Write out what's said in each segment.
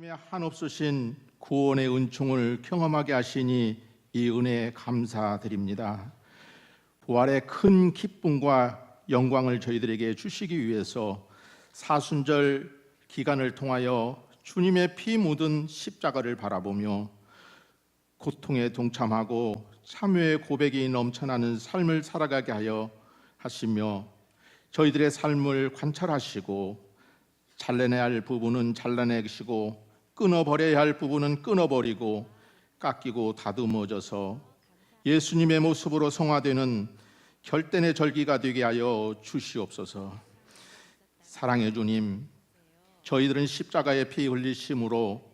주님의 한없으신 구원의 은총을 경험하게 하시니 이 은혜에 감사드립니다. 부활의 큰 기쁨과 영광을 저희들에게 주시기 위해서 사순절 기간을 통하여 주님의 피 묻은 십자가를 바라보며 고통에 동참하고 참회의 고백이 넘쳐나는 삶을 살아가게 하여 하시며 저희들의 삶을 관찰하시고 잘라내야 할 부분은 잘라내시고 끊어버려야 할 부분은 끊어버리고 깎이고 다듬어져서 예수님의 모습으로 성화되는 결단의 절기가 되게 하여 주시옵소서. 사랑해 주님, 저희들은 십자가의 피 흘리심으로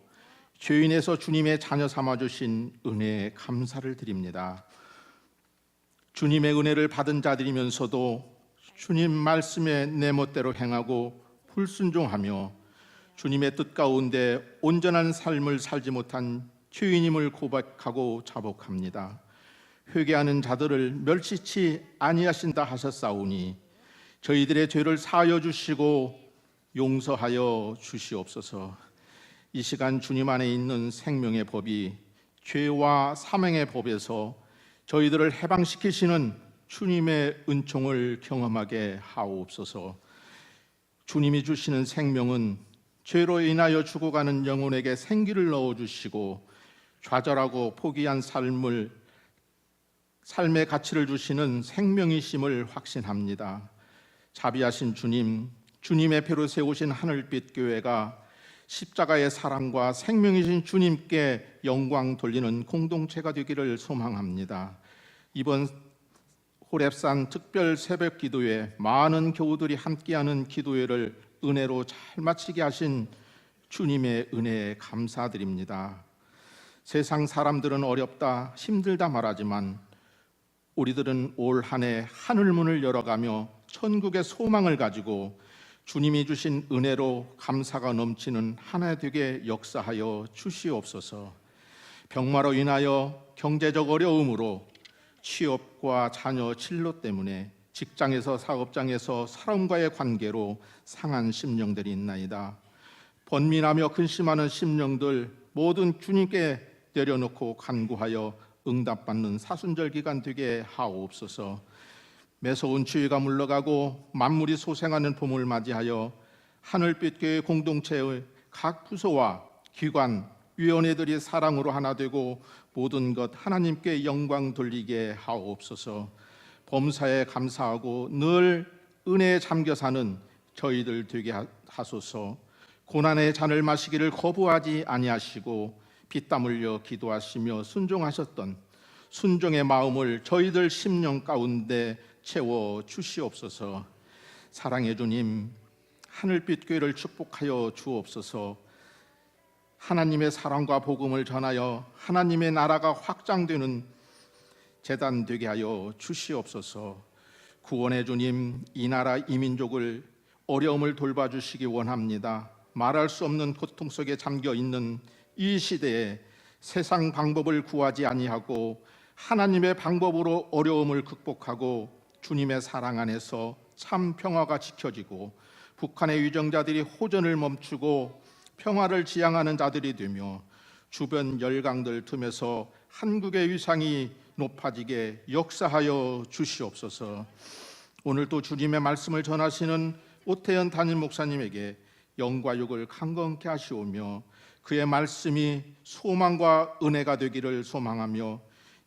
죄인에서 주님의 자녀 삼아 주신 은혜에 감사를 드립니다. 주님의 은혜를 받은 자들이면서도 주님 말씀에 내 멋대로 행하고 불순종하며 주님의 뜻 가운데 온전한 삶을 살지 못한 죄인임을 고백하고 자복합니다. 회개하는 자들을 멸시치 아니하신다 하셨사오니 저희들의 죄를 사하여 주시고 용서하여 주시옵소서. 이 시간 주님 안에 있는 생명의 법이 죄와 사명의 법에서 저희들을 해방시키시는 주님의 은총을 경험하게 하옵소서. 주님이 주시는 생명은 죄로 인하여 죽어가는 영혼에게 생기를 넣어 주시고 좌절하고 포기한 삶을 삶의 가치를 주시는 생명이심을 확신합니다. 자비하신 주님, 주님의 배로 세우신 하늘빛 교회가 십자가의 사랑과 생명이신 주님께 영광 돌리는 공동체가 되기를 소망합니다. 이번 호랩산 특별 새벽 기도회 많은 교우들이 함께하는 기도회를 은혜로 잘 마치게 하신 주님의 은혜에 감사드립니다. 세상 사람들은 어렵다, 힘들다 말하지만 우리들은 올 한 해 하늘 문을 열어가며 천국의 소망을 가지고 주님이 주신 은혜로 감사가 넘치는 한해 되게 역사하여 주시옵소서. 병마로 인하여 경제적 어려움으로 취업과 자녀 진로 때문에 직장에서 사업장에서 사람과의 관계로 상한 심령들이 있나이다. 번민하며 근심하는 심령들 모든 주님께 내려놓고 간구하여 응답받는 사순절 기간 되게 하옵소서. 매서운 추위가 물러가고 만물이 소생하는 봄을 맞이하여 하늘빛 교회 공동체의 각 부서와 기관 위원회들이 사랑으로 하나 되고 모든 것 하나님께 영광 돌리게 하옵소서. 범사에 감사하고 늘 은혜에 잠겨 사는 저희들 되게 하소서. 고난의 잔을 마시기를 거부하지 아니하시고 피땀 흘려 기도하시며 순종하셨던 순종의 마음을 저희들 심령 가운데 채워 주시옵소서. 사랑해 주님, 하늘빛 교회를 축복하여 주옵소서. 하나님의 사랑과 복음을 전하여 하나님의 나라가 확장되는 재단 되게 하여 주시옵소서. 구원의 주님, 이 나라 이민족을 어려움을 돌봐주시기 원합니다. 말할 수 없는 고통 속에 잠겨 있는 이 시대에 세상 방법을 구하지 아니하고 하나님의 방법으로 어려움을 극복하고 주님의 사랑 안에서 참 평화가 지켜지고 북한의 위정자들이 호전을 멈추고 평화를 지향하는 자들이 되며 주변 열강들 틈에서 한국의 위상이 높아지게 역사하여 주시옵소서. 오늘도 주님의 말씀을 전하시는 오태연 담임 목사님에게 영과 육을 강건케 하시오며 그의 말씀이 소망과 은혜가 되기를 소망하며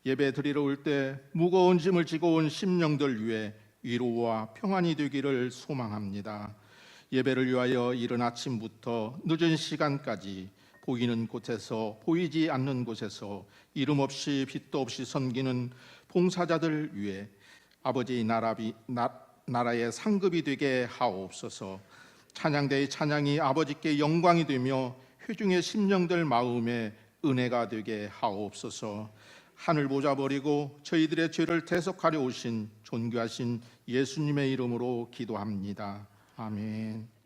예배 드리러 올 때 무거운 짐을 지고 온 심령들 위해 위로와 평안이 되기를 소망합니다. 예배를 위하여 이른 아침부터 늦은 시간까지 보이는 곳에서 보이지 않는 곳에서 이름 없이 빛도 없이 섬기는 봉사자들 위해 아버지의 나라비, 나, 나라의 상급이 되게 하옵소서. 찬양대의 찬양이 아버지께 영광이 되며 회중의 심령들 마음에 은혜가 되게 하옵소서. 하늘 보자 버리고 저희들의 죄를 대속하려 오신 존귀하신 예수님의 이름으로 기도합니다. 아멘.